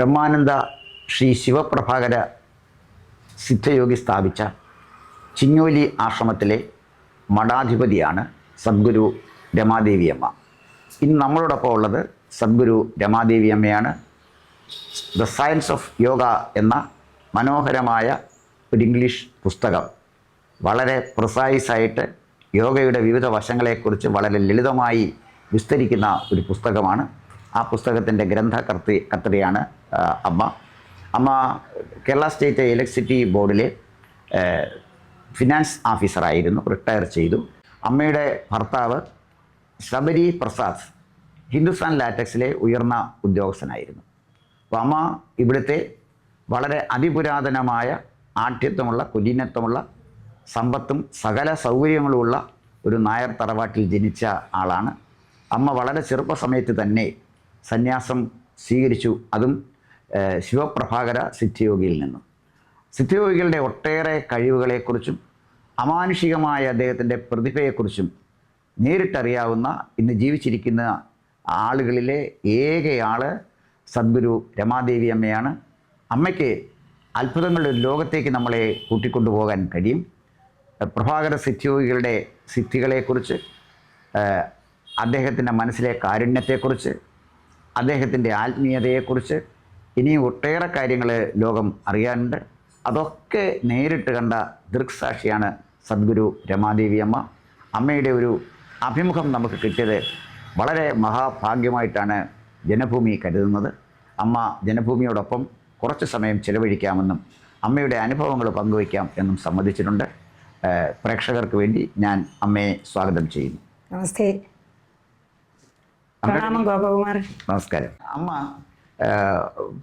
ബ്രഹ്മാനന്ദ ശ്രീ ശിവപ്രഭാകര സിദ്ധയോഗി സ്ഥാപിച്ച ചിങ്ങോലി ആശ്രമത്തിലെ മഠാധിപതിയാണ് സദ്ഗുരു രമാദേവി അമ്മ ഇന്ന് നമ്മളോടൊപ്പം ഉള്ളത് സദ്ഗുരു രമാദേവി അമ്മയാണ് ദ സയൻസ് ഓഫ് യോഗ എന്ന മനോഹരമായ ഒരു ഇംഗ്ലീഷ് പുസ്തകം. വളരെ പ്രിസൈസായിട്ട് യോഗയുടെ വിവിധ വശങ്ങളെക്കുറിച്ച് വളരെ ലളിതമായി വിസ്തരിക്കുന്ന ഒരു പുസ്തകമാണ്. ആ പുസ്തകത്തിന്റെ ഗ്രന്ഥകർത്തി കർത്തരിയാണ് ആ, അമ്മ. അമ്മ കേരള സ്റ്റേറ്റ് ഇലക്ട്രിസിറ്റി ബോർഡിലെ ഫിനാൻസ് ഓഫീസറായിരുന്നു റിട്ടയർ ചെയ്തു. അമ്മയുടെ ഭർത്താവ് ശബരി പ്രസാദ് ഹിന്ദുസ്ഥാൻ ലാറ്റക്സിലെ ഉയർന്ന ഉദ്യോഗസ്ഥനായിരുന്നു. അപ്പോൾ അമ്മ ഇവിടുത്തെ വളരെ അതിപുരാതനമായ ആഠ്യത്വമുള്ള കുലീനത്വമുള്ള സമ്പത്തും സകല സൗകര്യങ്ങളുമുള്ള ഒരു നായർ തറവാട്ടിൽ ജനിച്ച ആളാണ്. അമ്മ വളരെ ചെറുപ്പ സമയത്ത് തന്നെ സന്യാസം സ്വീകരിച്ചു. അതും ശിവപ്രഭാകര സിദ്ധിയോഗിയിൽ നിന്നും. സിദ്ധിയോഗികളുടെ ഒട്ടേറെ കഴിവുകളെക്കുറിച്ചും അമാനുഷികമായ അദ്ദേഹത്തിന്റെ പ്രതിഭയെക്കുറിച്ചും നേരിട്ടറിയാവുന്ന ഇന്ന് ജീവിച്ചിരിക്കുന്ന ആളുകളിലെ ഏകയാൾ സദ്ഗുരു രമാദേവി അമ്മയാണ്. അമ്മയ്ക്ക് അത്ഭുതങ്ങളുടെ ഒരു ലോകത്തേക്ക് നമ്മളെ കൂട്ടിക്കൊണ്ടുപോകാൻ കഴിയും. പ്രഭാകര സിദ്ധിയോഗികളുടെ സിദ്ധികളെക്കുറിച്ച് അദ്ദേഹത്തിന്റെ മനസ്സിലെ കാരുണ്യത്തെക്കുറിച്ച് അദ്ദേഹത്തിന്റെ ആത്മീയതയെക്കുറിച്ച് ഇനിയും ഒട്ടേറെ കാര്യങ്ങൾ ലോകം അറിയാനുണ്ട്. അതൊക്കെ നേരിട്ട് കണ്ട ദൃക്സാക്ഷിയാണ് സദ്ഗുരു രമാദേവി അമ്മ. അമ്മയുടെ ഒരു അഭിമുഖം നമുക്ക് കിട്ടിയത് വളരെ മഹാഭാഗ്യമായിട്ടാണ് ജനഭൂമി കരുതുന്നത്. അമ്മ ജനഭൂമിയോടൊപ്പം കുറച്ച് സമയം ചിലവഴിക്കാമെന്നും അമ്മയുടെ അനുഭവങ്ങൾ പങ്കുവയ്ക്കാം എന്നും സമ്മതിച്ചിട്ടുണ്ട്. പ്രേക്ഷകർക്ക് വേണ്ടി ഞാൻ അമ്മയെ സ്വാഗതം ചെയ്യുന്നു. നമസ്തേ. പ്രണാമം ഗോപകുമാർ. നമസ്കാരം. അമ്മ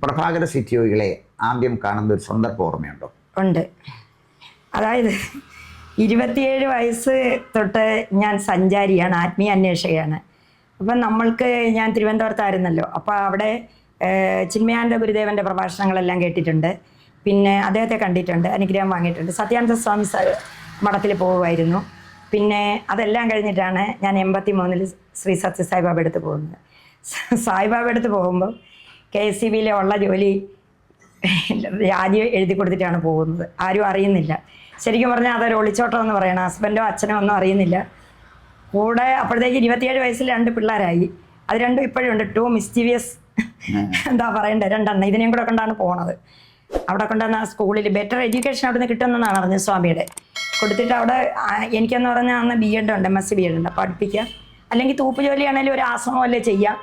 പ്രഭാകര സിറ്റിയോകളെ ആദ്യം കാണുന്ന ഒരു സന്ദർഭം ഓർമ്മയുണ്ടോ? ഉണ്ട്. അതായത് ഇരുപത്തിയേഴ് വയസ്സ് തൊട്ട് ഞാൻ സഞ്ചാരിയാണ് ആത്മീയ അന്വേഷകയാണ്. അപ്പം നമ്മൾക്ക് ഞാൻ തിരുവനന്തപുരത്തായിരുന്നല്ലോ. അപ്പോൾ അവിടെ ചിന്മയാനന്ദ ഗുരുദേവന്റെ പ്രഭാഷണങ്ങളെല്ലാം കേട്ടിട്ടുണ്ട്. പിന്നെ അദ്ദേഹത്തെ കണ്ടിട്ടുണ്ട് അനുഗ്രഹം വാങ്ങിയിട്ടുണ്ട്. സത്യാനന്ദ സ്വാമി മഠത്തിൽ പോകുമായിരുന്നു. പിന്നെ അതെല്ലാം കഴിഞ്ഞിട്ടാണ് ഞാൻ എൺപത്തി മൂന്നിൽ ശ്രീ സത്യ സായിബാബ അടുത്ത് പോകുന്നത്. സായിബാബ എടുത്ത് പോകുമ്പോൾ കെ എസ് സി ബിയിലെ ഉള്ള ജോലി ആദ്യം എഴുതി കൊടുത്തിട്ടാണ് പോകുന്നത്. ആരും അറിയുന്നില്ല. ശരിക്കും പറഞ്ഞാൽ അതൊരു ഒളിച്ചോട്ടം എന്ന് പറയണം. ഹസ്ബൻഡോ അച്ഛനോ ഒന്നും അറിയുന്നില്ല. കൂടെ അപ്പോഴത്തേക്ക് ഇരുപത്തിയേഴ് വയസ്സിൽ രണ്ട് പിള്ളേരായി. അത് രണ്ടും ഇപ്പോഴും ഉണ്ട്. ടു മിസ്റ്റീവിയസ് എന്താ പറയണ്ടേ? രണ്ടെണ്ണം. ഇതിനെയും കൂടെ കൊണ്ടാണ് പോണത്. അവിടെ കൊണ്ടുവന്ന സ്കൂളിൽ ബെറ്റർ എഡ്യൂക്കേഷൻ അവിടെ നിന്ന് കിട്ടുമെന്നാണ് അറിഞ്ഞത് സ്വാമിയുടെ. കൊടുത്തിട്ട് അവിടെ എനിക്കെന്ന് പറഞ്ഞാൽ അന്ന് ബി എഡ് ഉണ്ട്. M S C B Ed ഉണ്ട്. പഠിപ്പിക്കുക അല്ലെങ്കിൽ തൂപ്പ് ജോലിയാണെങ്കിലും ഒരു ആശ്രമം അല്ലേ ചെയ്യാം.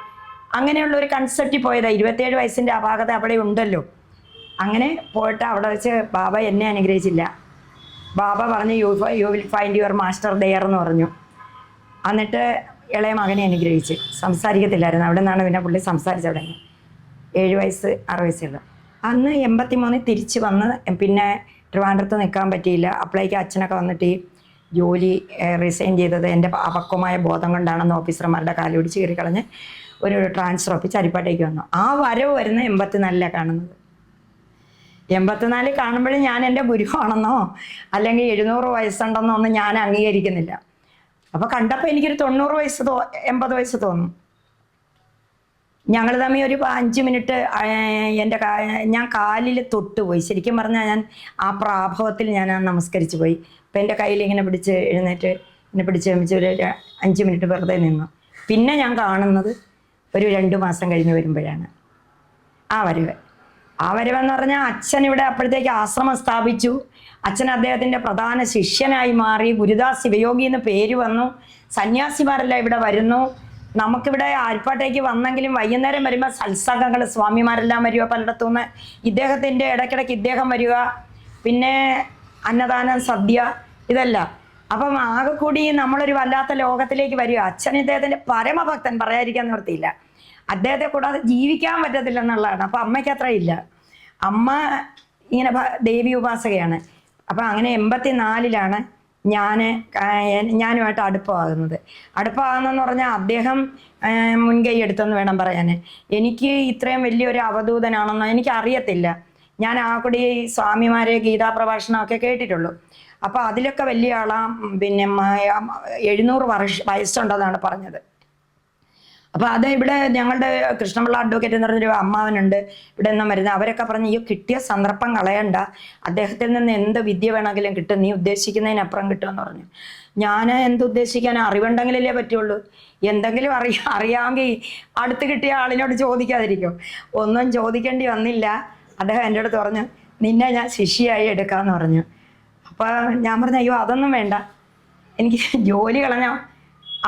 അങ്ങനെയുള്ള ഒരു കൺസെപ്റ്റിൽ പോയതാ. ഇരുപത്തേഴ് വയസ്സിന്റെ അപാകത അവിടെ ഉണ്ടല്ലോ. അങ്ങനെ പോയിട്ട് അവിടെ വെച്ച് ബാബ എന്നെ അനുഗ്രഹിച്ചില്ല. ബാബ പറഞ്ഞു you you will find your master there എന്ന് പറഞ്ഞു. എന്നിട്ട് ഇളയ മകനെ അനുഗ്രഹിച്ച്. സംസാരിക്കത്തില്ലായിരുന്നു. അവിടെ നിന്നാണ് പിന്നെ പുള്ളി സംസാരിച്ചു അവിടെ. ഏഴ് വയസ്സ് ആറ് വയസ്സുള്ള. അന്ന് എൺപത്തി മൂന്നിൽ തിരിച്ച് വന്ന് പിന്നെ ട്രിവാൻഡ്രത്ത് നിൽക്കാൻ പറ്റിയില്ല. അപ്പോഴേക്ക് അച്ഛനൊക്കെ വന്നിട്ട് ഈ ജോലി റിസൈൻ ചെയ്തത് എന്റെ അപക്വമായ ബോധം കൊണ്ടാണെന്ന് ഓഫീസർമാരുടെ കാലുപിടിച്ച് കയറി കളഞ്ഞ് ഒരു ട്രാൻസ്ഫർ ഒപ്പിച്ച് അരിപ്പാട്ടേക്ക് വന്നു. ആ വരവ് വരുന്ന എൺപത്തിനാലിലാണ് കാണുന്നത്. എൺപത്തിനാലിൽ കാണുമ്പോഴും ഞാൻ എന്റെ ഗുരുവാണെന്നോ അല്ലെങ്കിൽ എഴുന്നൂറ് വയസ്സുണ്ടെന്നോ ഒന്നും ഞാൻ അംഗീകരിക്കുന്നില്ല. അപ്പോൾ കണ്ടപ്പോൾ എനിക്കൊരു തൊണ്ണൂറ് വയസ്സ് തോ എൺപത് വയസ്സ് തോന്നും. ഞങ്ങൾ തമ്മിൽ ഒരു അഞ്ച് മിനിറ്റ് എന്റെ ഞാൻ കാലിൽ തൊട്ട് പോയി. ശരിക്കും പറഞ്ഞാൽ ഞാൻ ആ പ്രാഭവത്തിൽ ഞാൻ നമസ്കരിച്ചു പോയി. അപ്പം എന്റെ കയ്യിൽ ഇങ്ങനെ പിടിച്ച് എഴുന്നേറ്റ് എന്നെ പിടിച്ച് ഒരു അഞ്ച് മിനിറ്റ് വെറുതെ നിന്നു. പിന്നെ ഞാൻ കാണുന്നത് ഒരു രണ്ട് മാസം കഴിഞ്ഞ് വരുമ്പോഴാണ്. ആ വരവ്. ആ വരവെന്ന് പറഞ്ഞാൽ അച്ഛൻ ഇവിടെ അപ്പോഴത്തേക്ക് ആശ്രമം സ്ഥാപിച്ചു. അച്ഛൻ അദ്ദേഹത്തിന്റെ പ്രധാന ശിഷ്യനായി മാറി. ഗുരുദാസ് ശിവയോഗി എന്ന് പേര് വന്നു. സന്യാസിമാരെല്ലാം ഇവിടെ വരുന്നു. നമുക്കിവിടെ ആൽപ്പാട്ടേക്ക് വന്നെങ്കിലും വൈകുന്നേരം വരുമ്പോൾ സത്സംഗങ്ങൾ സ്വാമിമാരെല്ലാം വരിക പലയിടത്തു നിന്ന് ഇദ്ദേഹത്തിന്റെ ഇടയ്ക്കിടയ്ക്ക് ഇദ്ദേഹം വരിക. പിന്നെ അന്നദാനം സദ്യ ഇതല്ല. അപ്പം ആകെ കൂടി നമ്മളൊരു വല്ലാത്ത ലോകത്തിലേക്ക് വരിക. അച്ഛൻ ഇദ്ദേഹത്തിന്റെ പരമഭക്തൻ പറയാതിരിക്കാൻ നിർത്തിയില്ല അദ്ദേഹത്തെ കൂടാതെ ജീവിക്കാൻ പറ്റത്തില്ല എന്നുള്ളതാണ്. അപ്പം അമ്മയ്ക്ക് അത്ര ഇല്ല. അമ്മ ഇങ്ങനെ ദേവി ഉപാസകയാണ്. അപ്പം അങ്ങനെ എൺപത്തി നാലിലാണ് ഞാൻ ഞാനുമായിട്ട് അടുപ്പമാകുന്നത്. അടുപ്പമാകുന്നതെന്ന് പറഞ്ഞാൽ അദ്ദേഹം മുൻകൈ എടുത്തെന്ന് വേണം പറയാൻ എനിക്ക് ഇത്രയും വലിയൊരു അവധൂതനാണെന്നോ എനിക്ക് അറിയത്തില്ല ഞാൻ ആ കൂടി സ്വാമിമാരെ ഗീതാ പ്രഭാഷണമൊക്കെ കേട്ടിട്ടുള്ളൂ. അപ്പോൾ അതിലൊക്കെ വലിയ ആളാ പിന്നെ എഴുന്നൂറ് വർഷ വയസ്സുണ്ടെന്നാണ് പറഞ്ഞത്. അപ്പോൾ അത് ഇവിടെ ഞങ്ങളുടെ കൃഷ്ണപിള്ള അഡ്വക്കേറ്റ് എന്ന് പറഞ്ഞൊരു അമ്മാവനുണ്ട് ഇവിടെ നിന്നും വരുന്നത് അവരൊക്കെ പറഞ്ഞ് ഈ കിട്ടിയ സന്ദർഭം കളയണ്ട. അദ്ദേഹത്തിൽ നിന്ന് എന്ത് വിദ്യ വേണമെങ്കിലും കിട്ടും. നീ ഉദ്ദേശിക്കുന്നതിനപ്പുറം കിട്ടുമെന്ന് പറഞ്ഞു. ഞാൻ എന്ത് ഉദ്ദേശിക്കാൻ അറിവുണ്ടെങ്കിലല്ലേ പറ്റുള്ളൂ. എന്തെങ്കിലും അറിയ അറിയാമെങ്കിൽ അടുത്ത് കിട്ടിയ ആളിനോട് ചോദിക്കാതിരിക്കും. ഒന്നും ചോദിക്കേണ്ടി വന്നില്ല. അദ്ദേഹം എന്റെ അടുത്ത് പറഞ്ഞു നിന്നെ ഞാൻ ശിഷ്യയായി എടുക്കാമെന്ന് പറഞ്ഞു. അപ്പോൾ ഞാൻ പറഞ്ഞു അയ്യോ അതൊന്നും വേണ്ട. എനിക്ക് ജോലി കളഞ്ഞ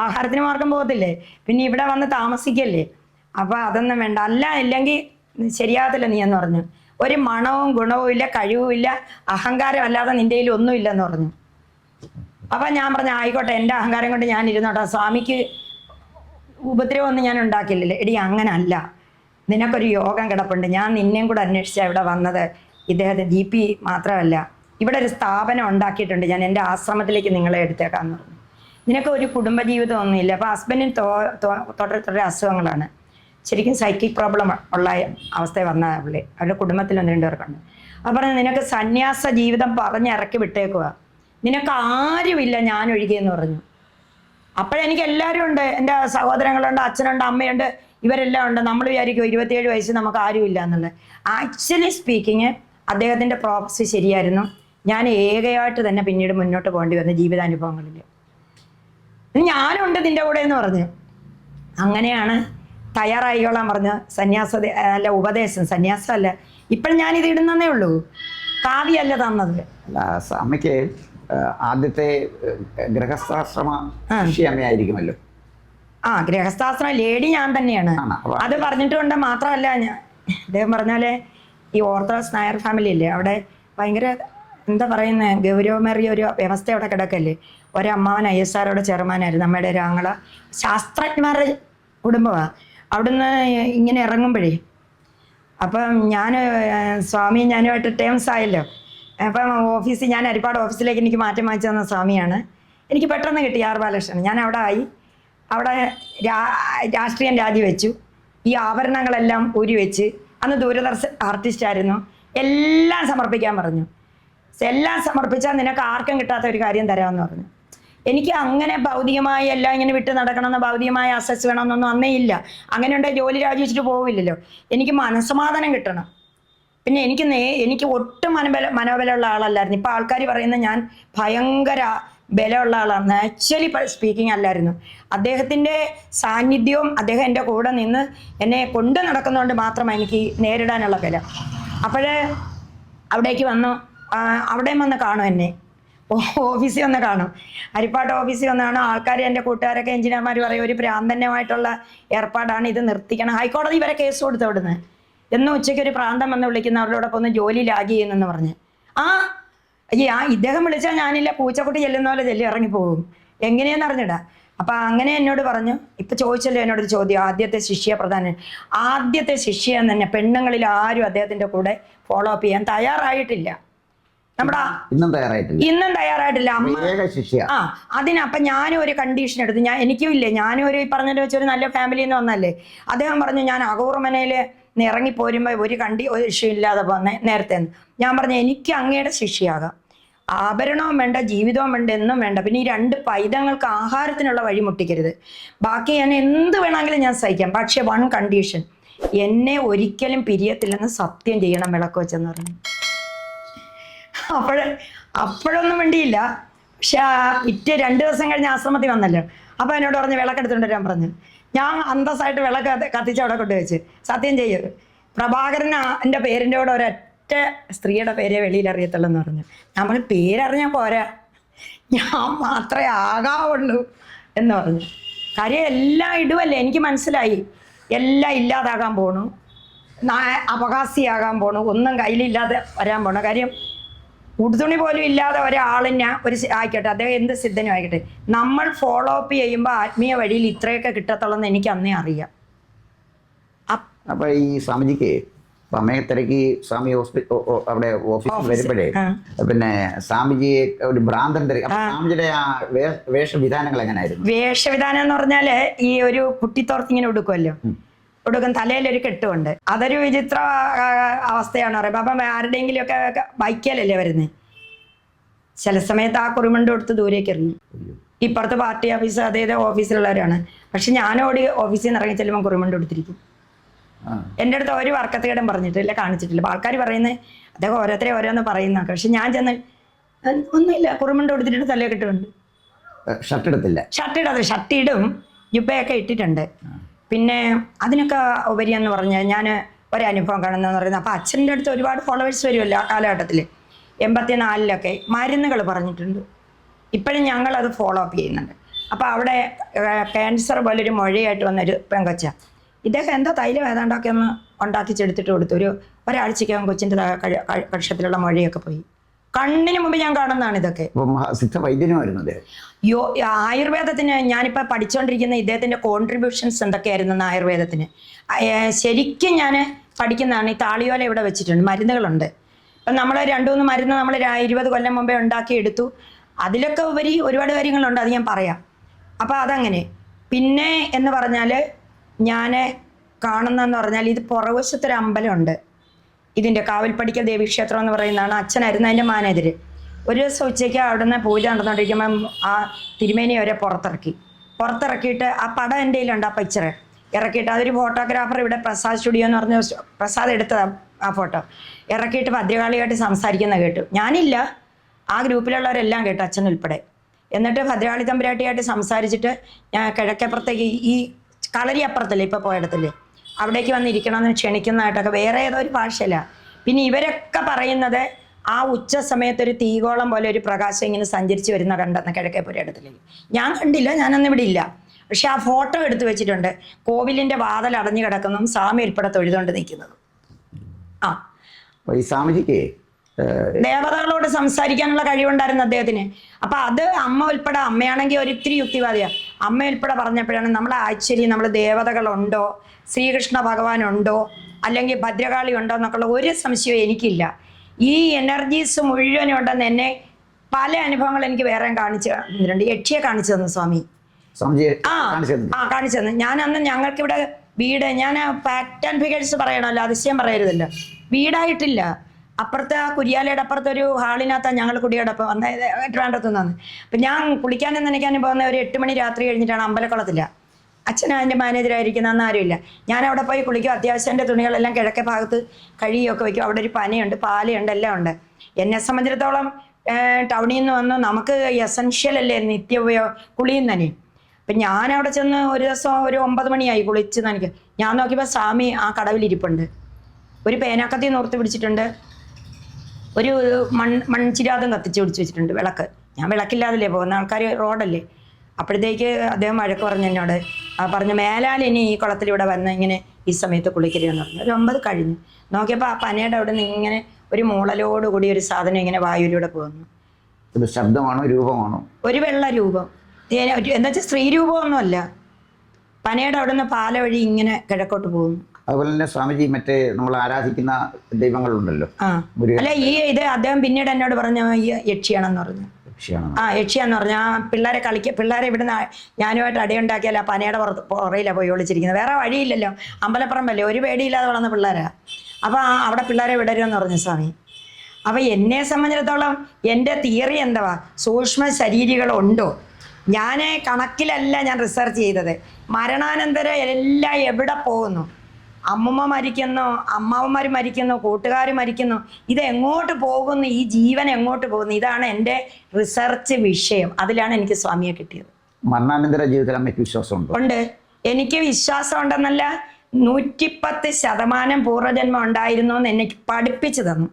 ആഹാരത്തിന് മാർഗം പോകത്തില്ലേ? പിന്നെ ഇവിടെ വന്ന് താമസിക്കല്ലേ? അപ്പോൾ അതൊന്നും വേണ്ട. അല്ല ഇല്ലെങ്കിൽ ശരിയാകത്തില്ല നീ എന്ന് പറഞ്ഞു. ഒരു മണവും ഗുണവും ഇല്ല കഴിവും ഇല്ല അഹങ്കാരം അല്ലാതെ നിന്റെ ഒന്നും ഇല്ലെന്ന് പറഞ്ഞു. അപ്പം ഞാൻ പറഞ്ഞു ആയിക്കോട്ടെ എന്റെ അഹങ്കാരം കൊണ്ട് ഞാൻ ഇരുന്നോട്ടെ. സ്വാമിക്ക് ഉപദ്രവമൊന്നും ഞാൻ ഉണ്ടാക്കില്ലല്ലോ എടി അങ്ങനല്ല. നിനക്കൊരു യോഗം കിടപ്പുണ്ട്. ഞാൻ നിന്നെയും കൂടെ അന്വേഷിച്ചാണ് ഇവിടെ വന്നത്. ഇദ്ദേഹത്തെ ഡി പി മാത്രമല്ല. ഇവിടെ ഒരു സ്ഥാപനം ഉണ്ടാക്കിയിട്ടുണ്ട്. ഞാൻ എന്റെ ആശ്രമത്തിലേക്ക് നിങ്ങളെ എടുത്തേക്കാന്ന് പറഞ്ഞു. നിനക്ക് ഒരു കുടുംബജീവിതം ഒന്നുമില്ല അപ്പോൾ ഹസ്ബൻഡിന് തുടരെ തുടരെ അസുഖങ്ങളാണ്. ശരിക്കും സൈക്കിക് പ്രോബ്ലം ഉള്ള അവസ്ഥ വന്ന പുള്ളി. അവരുടെ കുടുംബത്തിൽ ഒന്ന് രണ്ടുപേർക്കുണ്ട് അപ്പോൾ പറഞ്ഞു നിനക്ക് സന്യാസ ജീവിതം പറഞ്ഞ് ഇറക്കി വിട്ടേക്കുക നിനക്ക് ആരുമില്ല ഞാൻ ഒഴികെയെന്ന് പറഞ്ഞു. അപ്പോഴെനിക്ക് എല്ലാവരും ഉണ്ട്. എന്റെ സഹോദരങ്ങളുണ്ട് അച്ഛനുണ്ട് അമ്മയുണ്ട്. ഇവരെല്ലാം ഉണ്ട്. നമ്മൾ വിചാരിക്കും ഇരുപത്തിയേഴ് വയസ്സ് നമുക്ക് ആരുമില്ല എന്നുള്ളത്. ആക്ച്വലി സ്പീക്കിങ് അദ്ദേഹത്തിന്റെ പ്രോപ്പസി ശരിയായിരുന്നു. ഞാൻ ഏകയായിട്ട് തന്നെ പിന്നീട് മുന്നോട്ട് പോകേണ്ടി വന്ന ജീവിതാനുഭവങ്ങളിൽ ഞാനുണ്ട് നിന്റെ കൂടെ എന്ന് പറഞ്ഞു. അങ്ങനെയാണ് തയ്യാറായിക്കോളാൻ പറഞ്ഞ് സന്യാസ അല്ല ഉപദേശം. സന്യാസമല്ല ഇപ്പോഴും ഞാനിത് ഇടുന്നതേ ഉള്ളൂ. കാവ്യല്ല തന്നത്. അമ്മയ്ക്ക് ആദ്യത്തെ ഗൃഹസ്ഥാശ്രമ ആ. ഗ്രഹസ്ഥാശ്രമ ആ ഗൃഹസ്ഥാശ്രമം ലേഡി ഞാൻ തന്നെയാണ്. അത് പറഞ്ഞിട്ടുണ്ട് മാത്രമല്ല ഞാൻ അദ്ദേഹം പറഞ്ഞാൽ ഈ ഓർത്തഡോക്സ് നായർ ഫാമിലി ഇല്ലേ? അവിടെ ഭയങ്കര എന്താ പറയുന്നത് ഗൗരവമേറിയ ഒരു വ്യവസ്ഥ അവിടെ കിടക്കല്ലേ? ഒരമ്മാവൻ ഐ എസ് ആറോടെ ചെയർമാനായിരുന്നു. നമ്മുടെ ഒരു ആങ്ങള. ശാസ്ത്രജ്ഞന്മാരുടെ കുടുംബമാണ് അവിടുന്ന് ഇങ്ങനെ ഇറങ്ങുമ്പോഴേ. അപ്പം ഞാൻ സ്വാമി ഞാനുമായിട്ട് ടേംസ് ആയല്ലോ. അപ്പം ഓഫീസ് ഞാൻ അരിപ്പാട് ഓഫീസിലേക്ക് എനിക്ക് മാറ്റം വാങ്ങിച്ചു തന്ന സ്വാമിയാണ്. എനിക്ക് പെട്ടെന്ന് കിട്ടി ആർ ബാലകൃഷ്ണൻ ഞാൻ അവിടെ ആയി. അവിടെ രാ രാഷ്ട്രീയം രാജിവെച്ചു ഈ ആഭരണങ്ങളെല്ലാം ഊരി വെച്ച് അന്ന് ദൂരദർശൻ ആർട്ടിസ്റ്റ് ആയിരുന്നു. എല്ലാം സമർപ്പിക്കാൻ പറഞ്ഞു. എല്ലാം സമർപ്പിച്ചാൽ നിനക്ക് ആർക്കും കിട്ടാത്ത ഒരു കാര്യം തരാമെന്ന് പറഞ്ഞു. എനിക്ക് അങ്ങനെ ഭൗതികമായി എല്ലാം ഇങ്ങനെ വിട്ട് നടക്കണമെന്ന് ഭൗതികമായ അസസ് വേണമെന്നൊന്നും അന്നേ ഇല്ല. അങ്ങനെ ഉണ്ടെങ്കിൽ ജോലി രാജിവെച്ചിട്ട് പോവില്ലല്ലോ. എനിക്ക് മനസ്സമാധാനം കിട്ടണം. പിന്നെ എനിക്ക് നേ എനിക്ക് ഒട്ടും മനബല മനോബലമുള്ള ആളല്ലായിരുന്നു. ഇപ്പം ആൾക്കാർ പറയുന്ന ഞാൻ ഭയങ്കര ബലമുള്ള ആളാണ് ആക്ച്വലി സ്പീക്കിംഗ് അല്ലായിരുന്നു. അദ്ദേഹത്തിന്റെ സാന്നിധ്യവും അദ്ദേഹം എന്റെ കൂടെ നിന്ന് എന്നെ കൊണ്ടു നടക്കുന്നതുകൊണ്ട് മാത്രമാണ് എനിക്ക് നേരിടാനുള്ള ബലം. അപ്പോഴേ അവിടേക്ക് വന്നു. അവിടെയും വന്ന് കാണും എന്നെ. ഓഫീസിൽ വന്ന് കാണും. ഹരിപ്പാട്ട് ഓഫീസിൽ വന്ന് കാണും ആൾക്കാർ എന്റെ കൂട്ടുകാരൊക്കെ എഞ്ചിനീയർമാർ പറയും ഒരു പ്രാന്തന്യമായിട്ടുള്ള ഏർപ്പാടാണ് ഇത് നിർത്തിക്കണം. ഹൈക്കോടതി വരെ കേസ് കൊടുത്തു അവിടുന്ന്. എന്നും ഉച്ചയ്ക്ക് ഒരു പ്രാന്തം വന്ന് വിളിക്കുന്ന അവരോടൊപ്പം ഒന്ന് ജോലി ലാഗ് ചെയ്യുന്നെന്ന് പറഞ്ഞ്. ആ അയ്യേ ആ ഇദ്ദേഹം വിളിച്ചാൽ ഞാനില്ല പൂച്ചക്കുട്ടി ചെല്ലുന്ന പോലെ ചെല്ലി ഇറങ്ങിപ്പോകും എങ്ങനെയെന്ന് അറിഞ്ഞിടാ? അപ്പൊ അങ്ങനെ എന്നോട് പറഞ്ഞു. ഇപ്പൊ ചോദിച്ചല്ലോ എന്നോട് ചോദ്യം. ആദ്യത്തെ ശിഷ്യ പ്രധാനൻ. ആദ്യത്തെ ശിഷ്യ തന്നെ പെണ്ണുങ്ങളിൽ ആരും അദ്ദേഹത്തിന്റെ കൂടെ ഫോളോ അപ്പ് ചെയ്യാൻ തയ്യാറായിട്ടില്ല. നമ്മുടെ ഇന്നും തയ്യാറായിട്ടില്ല. ഇന്നും തയ്യാറായിട്ടില്ല. അമ്മ ശിഷ്യ. ആ അതിനപ്പം ഞാനും ഒരു കണ്ടീഷൻ എടുത്തു. ഞാൻ എനിക്കും ഇല്ലേ ഞാനും ഒരു പറഞ്ഞിട്ട് പറഞ്ഞത് വെച്ച് ഒരു നല്ല ഫാമിലിയിൽ നിന്ന് വന്നല്ലേ? അദ്ദേഹം പറഞ്ഞു ഞാൻ അകൂർമനയിൽ ഇറങ്ങി പോരുമ്പോൾ ഒരു കണ്ടി ഒരു ഇഷ്യമില്ലാതെ പോന്നെ നേരത്തെ ഞാൻ പറഞ്ഞു എനിക്ക് അങ്ങയുടെ ശിഷ്യയാകാം. ആഭരണവും വേണ്ട ജീവിതവും വേണ്ട എന്നും വേണ്ട. പിന്നെ ഈ രണ്ട് പൈതങ്ങൾക്ക് ആഹാരത്തിനുള്ള വഴി മുട്ടിക്കരുത്. ബാക്കി ഞാൻ എന്ത് വേണമെങ്കിലും ഞാൻ സഹിക്കാം. പക്ഷെ വൺ കണ്ടീഷൻ എന്നെ ഒരിക്കലും പിരിയത്തില്ലെന്ന് സത്യം ചെയ്യണം വിളക്ക് വെച്ചെന്ന് പറഞ്ഞു. അപ്പോഴ അപ്പോഴൊന്നും വേണ്ടിയില്ല പക്ഷെ ആ പിറ്റേ രണ്ട് ദിവസം കഴിഞ്ഞ് ആശ്രമത്തിൽ വന്നല്ലോ. അപ്പോൾ എന്നോട് പറഞ്ഞ് വിളക്കെടുത്തുകൊണ്ട് വരാൻ പറഞ്ഞു. ഞാൻ അന്തസ്സായിട്ട് വിളക്ക് കത്തി- കത്തിച്ച് അവിടെ കൊണ്ടുവച്ച് സത്യം ചെയ്യത് പ്രഭാകരൻ എന്റെ പേരിന്റെ കൂടെ ഒരൊറ്റ സ്ത്രീയുടെ പേരെ വെളിയിൽ അറിയത്തുള്ളൂ എന്ന് പറഞ്ഞു നമ്മൾ പേരറിഞ്ഞാൽ പോരാ. ഞാൻ മാത്രമേ ആകാവുള്ളൂ എന്ന് പറഞ്ഞു. കാര്യം എല്ലാം ഇടുവല്ലേ? എനിക്ക് മനസ്സിലായി. എല്ലാം ഇല്ലാതാകാൻ പോണു. അപകാസിയാകാൻ പോണു. ഒന്നും കയ്യിലില്ലാതെ വരാൻ പോണു. കാര്യം ഉടുതുണി പോലും ഇല്ലാതെ ഒരാളിനെ ഒരു ആയിക്കോട്ടെ അദ്ദേഹം എന്ത് സിദ്ധനും ആയിക്കോട്ടെ. നമ്മൾ ഫോളോ അപ്പ് ചെയ്യുമ്പോൾ ആത്മീയ വഴിയിൽ ഇത്രയൊക്കെ കിട്ടത്തുള്ളൂ എന്ന് എനിക്ക് അന്നേ അറിയാം. അപ്പ് ഈ സ്വാമിജിക്ക് സമയത്തിരക്ക് സ്വാമി ഹോസ്പിറ്റൽ അവിടെ ഓഫീസിൽ വരുമ്പോഴേ പിന്നെ സ്വാമിജിയെ ഒരു ഭ്രാന്തൻ തിരക്കി സ്വാമിജിയുടെ ആ വേഷവിധാനങ്ങൾ എങ്ങനെയായിരുന്നു വേഷവിധാനം എന്ന് പറഞ്ഞാൽ ഈ ഒരു കുട്ടിത്തോർത്തിങ്ങനെ ഉടുക്കുമല്ലോ ഉടുക്കും ഒരു കെട്ടുമുണ്ട്. അതൊരു വിചിത്ര അവസ്ഥയാണ്. പറയുമ്പോൾ അപ്പം ആരുടെയെങ്കിലും ഒക്കെ ബൈക്കിലല്ലേ വരുന്നത് ചില സമയത്ത് ആ കുറിമുണ്ട് കൊടുത്ത് ദൂരേക്ക് എറിഞ്ഞു. ഇപ്പുറത്ത് പാർട്ടി ഓഫീസ് അതേത് ഓഫീസിലുള്ളവരാണ്. പക്ഷെ ഞാൻ ഓടി ഓഫീസിൽ നിന്ന് ഇറങ്ങി ചെല്ലുമ്പോൾ കുറിമുണ്ട് കൊടുത്തിരിക്കും. എന്റെ അടുത്ത് ഒരു വർക്കത്തേടും പറഞ്ഞിട്ടില്ല കാണിച്ചിട്ടില്ല. ആൾക്കാർ പറയുന്നത് അദ്ദേഹം ഓരോരുത്തരെ ഓരോന്ന് പറയുന്ന പക്ഷെ ഞാൻ ചെന്ന് ഒന്നുമില്ല. കുറിമുണ്ട് കൊടുത്തിട്ട് തലേ കിട്ടുന്നുണ്ട് ഏഹ് ഷർട്ട് ഇടത്തില്ല. ഷർട്ട് ഇടാതെ ഷർട്ട് ഇടും. ജുബയൊക്കെ ഇട്ടിട്ടുണ്ട്. പിന്നെ അതിനൊക്കെ ഉപരി എന്ന് പറഞ്ഞാൽ ഞാൻ ഒരനുഭവം കാണുന്നതെന്ന് പറയുന്നത് അപ്പോൾ അച്ഛന്റെ അടുത്ത് ഒരുപാട് ഫോളോവേഴ്സ് വരുമല്ലോ ആ കാലഘട്ടത്തിൽ എൺപത്തിനാലിലൊക്കെ മരുന്നുകൾ പറഞ്ഞിട്ടുണ്ട്. ഇപ്പോഴും ഞങ്ങളത് ഫോളോ അപ്പ് ചെയ്യുന്നുണ്ട്. അപ്പോൾ അവിടെ ക്യാൻസർ പോലൊരു മൊഴിയായിട്ട് വന്നൊരു പെങ്കൊച്ച. ഇദ്ദേഹം എന്തോ തൈലം ഏതാണ്ടൊക്കെ ഒന്ന് ഉണ്ടാക്കിച്ചെടുത്തിട്ട് കൊടുത്തു. ഒരു ഒരാഴ്ചയ്ക്കകം കൊച്ചിന്റെ കക്ഷത്തിലുള്ള മൊഴിയൊക്കെ പോയി. കണ്ണിന് മുമ്പ് ഞാൻ കാണുന്നതാണ് ഇതൊക്കെ. സിദ്ധ വൈദ്യനുമായിരുന്നു യോ ആയുർവേദത്തിന് ഞാനിപ്പോൾ പഠിച്ചുകൊണ്ടിരിക്കുന്ന ഇദ്ദേഹത്തിന്റെ കോൺട്രിബ്യൂഷൻസ് എന്തൊക്കെയായിരുന്നു എന്ന് ആയുർവേദത്തിന്? ശരിക്കും ഞാൻ പഠിക്കുന്നതാണ് ഈ താളിയോല ഇവിടെ വെച്ചിട്ടുണ്ട് മരുന്നുകളുണ്ട്. ഇപ്പൊ നമ്മൾ രണ്ട് മൂന്ന് മരുന്ന് നമ്മൾ ഇരുപത് കൊല്ലം മുമ്പേ ഉണ്ടാക്കി എടുത്തു. അതിലൊക്കെ ഉപരി ഒരുപാട് കാര്യങ്ങളുണ്ട് അത് ഞാൻ പറയാം. അപ്പോൾ അതങ്ങനെ. പിന്നെ എന്ന് പറഞ്ഞാൽ ഞാൻ കാണുന്നതെന്ന് പറഞ്ഞാൽ ഇത് പുറവശത്തൊരു അമ്പലമുണ്ട്. ഇതിന്റെ കാവൽപ്പടിക്കൽ ദേവീക്ഷേത്രം എന്ന് പറയുന്നതാണ് അച്ഛനായിരുന്നു അതിന്റെ മാനേജർ ഒരു ദിവസം ഉച്ചയ്ക്ക് അവിടെ നിന്ന് പൂജ നടന്നുകൊണ്ടിരിക്കുമ്പം ആ തിരുമേനി അവരെ പുറത്തിറക്കി. പുറത്തിറക്കിയിട്ട് ആ പടം എന്റെ കയ്യിലുണ്ട് ആ പിക്ചർ ഇറക്കിയിട്ട് അതൊരു ഫോട്ടോഗ്രാഫർ ഇവിടെ പ്രസാദ് സ്റ്റുഡിയോ എന്ന് പറഞ്ഞ പ്രസാദ് എടുത്തതാണ് ആ ഫോട്ടോ ഇറക്കിയിട്ട് ഭദ്രകാളിയായിട്ട് സംസാരിക്കുന്ന കേട്ടു. ഞാനില്ല. ആ ഗ്രൂപ്പിലുള്ളവരെല്ലാം കേട്ടു അച്ഛൻ ഉൾപ്പെടെ. എന്നിട്ട് ഭദ്രകാളി തമ്പുരാട്ടിയായിട്ട് സംസാരിച്ചിട്ട് ഞാൻ കിഴക്കപ്പുറത്തേക്ക് ഈ കളരി അപ്പുറത്തല്ലേ ഇപ്പോൾ പോയിടത്തില്ലേ അവിടേക്ക് വന്നിരിക്കണമെന്ന് ക്ഷണിക്കുന്നതായിട്ടൊക്കെ വേറെ ഏതോ ഒരു ഭാഷയില്ല പിന്നെ ഇവരൊക്കെ പറയുന്നത് ആ ഉച്ച സമയത്ത് ഒരു തീകോളം പോലെ ഒരു പ്രകാശം ഇങ്ങനെ സഞ്ചരിച്ച് വരുന്ന കണ്ടെന്ന് കിഴക്കേ പുരയിടത്തിലേക്ക് ഞാൻ കണ്ടില്ല ഞാനൊന്നും ഇവിടെ ഇല്ല. പക്ഷെ ആ ഫോട്ടോ എടുത്തു വെച്ചിട്ടുണ്ട്. കോവിലിന്റെ വാതൽ അടഞ്ഞു കിടക്കുന്നതും സ്വാമി ഉൾപ്പെടെ തൊഴുതുകൊണ്ട് നിൽക്കുന്നതും. ആ. ഈ സ്വാമിജിക്ക് ദേവതകളോട് സംസാരിക്കാനുള്ള കഴിവുണ്ടായിരുന്നു അദ്ദേഹത്തിന്. അപ്പൊ അത് അമ്മ ഉൾപ്പെടെ അമ്മയാണെങ്കിൽ ഒരിത്തിരി യുക്തിവാദിയാണ് അമ്മ ഉൾപ്പെടെ പറഞ്ഞപ്പോഴാണ് നമ്മളെ ആശ്ചര്യം നമ്മൾ ദേവതകളുണ്ടോ? ശ്രീകൃഷ്ണ ഭഗവാൻ ഉണ്ടോ അല്ലെങ്കിൽ ഭദ്രകാളി ഉണ്ടോ എന്നൊക്കെയുള്ള ഒരു സംശയവും എനിക്കില്ല. ഈ എനർജീസ് മുഴുവനും ഉണ്ടെന്ന് എന്നെ പല അനുഭവങ്ങൾ എനിക്ക് വേറെ കാണിച്ചു തന്നിട്ടുണ്ട്. യക്ഷിയെ കാണിച്ചു തന്നു സ്വാമി. ആ കാണിച്ചു തന്നു. ആ കാണിച്ചു തന്നു. ഞാൻ അന്ന് ഞങ്ങൾക്ക് ഇവിടെ വീട് ഞാൻ ഫാക്ട് ആൻഡ് ഫിഗേഴ്സ് പറയണമല്ലോ അതിശയം പറയരുതല്ലോ. വീടായിട്ടില്ല. അപ്പുറത്തെ ആ കുരിയാലയുടെ അപ്പുറത്തെ ഒരു ഹാളിനകത്താണ് ഞങ്ങൾ കുടിയോടൊപ്പം വന്ന ട്രിവാൻഡ്രത്ത് നിന്ന് അപ്പം ഞാൻ കുളിക്കാനും നനയ്ക്കാനും പോകുന്ന ഒരു എട്ട് മണി രാത്രി കഴിഞ്ഞിട്ടാണ് അമ്പലക്കുളത്തില്ല അച്ഛൻ അതിന്റെ മാനേജറായിരിക്കുന്ന അന്നാരുമില്ല ഞാൻ അവിടെ പോയി കുളിക്കും അത്യാവശ്യം എന്റെ തുണികളെല്ലാം കിഴക്കേ ഭാഗത്ത് കഴിയൊക്കെ വയ്ക്കും അവിടെ ഒരു പനയുണ്ട് പാലയുണ്ട് എല്ലാം ഉണ്ട്. എന്നെ സംബന്ധിച്ചിടത്തോളം ടൗണിൽ നിന്ന് വന്ന് നമുക്ക് എസൻഷ്യൽ അല്ലേ നിത്യ ഉപയോഗ കുളിയും തന്നെ. അപ്പം ഞാൻ അവിടെ ചെന്ന് ഒരു ദിവസം ഒരു ഒമ്പത് മണിയായി കുളിച്ച് നനയ്ക്ക് ഞാൻ നോക്കിയപ്പോൾ സ്വാമി ആ കടവിലിരിപ്പുണ്ട് ഒരു പേനാക്കത്തി നോർത്ത് പിടിച്ചിട്ടുണ്ട്. ഒരു മൺ മൺചിരാതം കത്തിച്ച് പിടിച്ച് വെച്ചിട്ടുണ്ട് വിളക്ക്. ഞാൻ വിളക്കില്ലാതല്ലേ പോകുന്ന? ആൾക്കാർ റോഡല്ലേ. അപ്പോഴത്തേക്ക് അദ്ദേഹം വഴക്ക് പറഞ്ഞു എന്നോട് പറഞ്ഞു മേലാൽ ഇനി ഈ കുളത്തിൽ ഇവിടെ വന്ന് ഇങ്ങനെ ഈ സമയത്ത് കുളിക്കരുതെന്ന് പറഞ്ഞു. ഒരു ഒമ്പത് കഴിഞ്ഞു. നോക്കിയപ്പോൾ ആ പനയുടെ അവിടെ നിന്ന് ഇങ്ങനെ ഒരു മൂളലോടുകൂടി ഒരു സാധനം ഇങ്ങനെ വായുവിലൂടെ പോകുന്നു. ഇത് ശബ്ദമാണോ രൂപമാണോ? ഒരു വെള്ള രൂപം. എന്താ വെച്ചാൽ സ്ത്രീ രൂപമൊന്നുമല്ല. പനയുടെ അവിടെ നിന്ന് പാല വഴി ഇങ്ങനെ കിഴക്കോട്ട് പോകുന്നു. അതുപോലെ തന്നെ സ്വാമിജി മറ്റേ നമ്മൾ ആരാധിക്കുന്ന ദൈവങ്ങളുണ്ടല്ലോ. അല്ല ഈ ഇത് അദ്ദേഹം പിന്നീട് എന്നോട് പറഞ്ഞ ഈ യക്ഷിയാണെന്ന് പറഞ്ഞു. ആ യക്ഷിയാന്ന് പറഞ്ഞാൽ ആ പിള്ളേരെ കളിക്ക പിള്ളേരെ ഇവിടുന്ന് ഞാനുമായിട്ട് അടയുണ്ടാക്കിയാൽ ആ പനയുടെ പുറത്ത് പുറയിലാണ് പോയി ഒളിച്ചിരിക്കുന്നത്. വേറെ വഴിയില്ലല്ലോ. അമ്പലപ്പുറമ്പല്ലേ ഒരു പേടിയില്ലാതെ വളർന്ന പിള്ളേരാ. അപ്പോൾ ആ അവിടെ പിള്ളേരെ വിടരുമെന്ന് പറഞ്ഞു സ്വാമി. അപ്പോൾ എന്നെ സംബന്ധിച്ചിടത്തോളം എന്റെ തിയറി എന്തുവാ? സൂക്ഷ്മ ശരീരികളുണ്ടോ? ഞാൻ കണക്കിലല്ല ഞാൻ റിസർച്ച് ചെയ്തത്. മരണാനന്തരം എല്ലാം എവിടെ പോകുന്നു? അമ്മുമ്മ മരിക്കുന്നു അമ്മാവന്മാർ മരിക്കുന്നു കൂട്ടുകാർ മരിക്കുന്നു. ഇത് എങ്ങോട്ട് പോകുന്നു? ഈ ജീവൻ എങ്ങോട്ട് പോകുന്നു? ഇതാണ് എന്റെ റിസർച്ച് വിഷയം. അതിലാണ് എനിക്ക് സ്വാമിയെ കിട്ടിയത്. മരണാനന്തര ജീവിതത്തിൽ അമ്മയ്ക്ക് വിശ്വാസമുണ്ടോ? ഉണ്ട്. എനിക്ക് വിശ്വാസം ഉണ്ടെന്നല്ല നൂറ്റിപ്പത്ത് ശതമാനം പൂർവജന്മം ഉണ്ടായിരുന്നു എന്ന് എന്നെ പഠിപ്പിച്ചു തന്നു.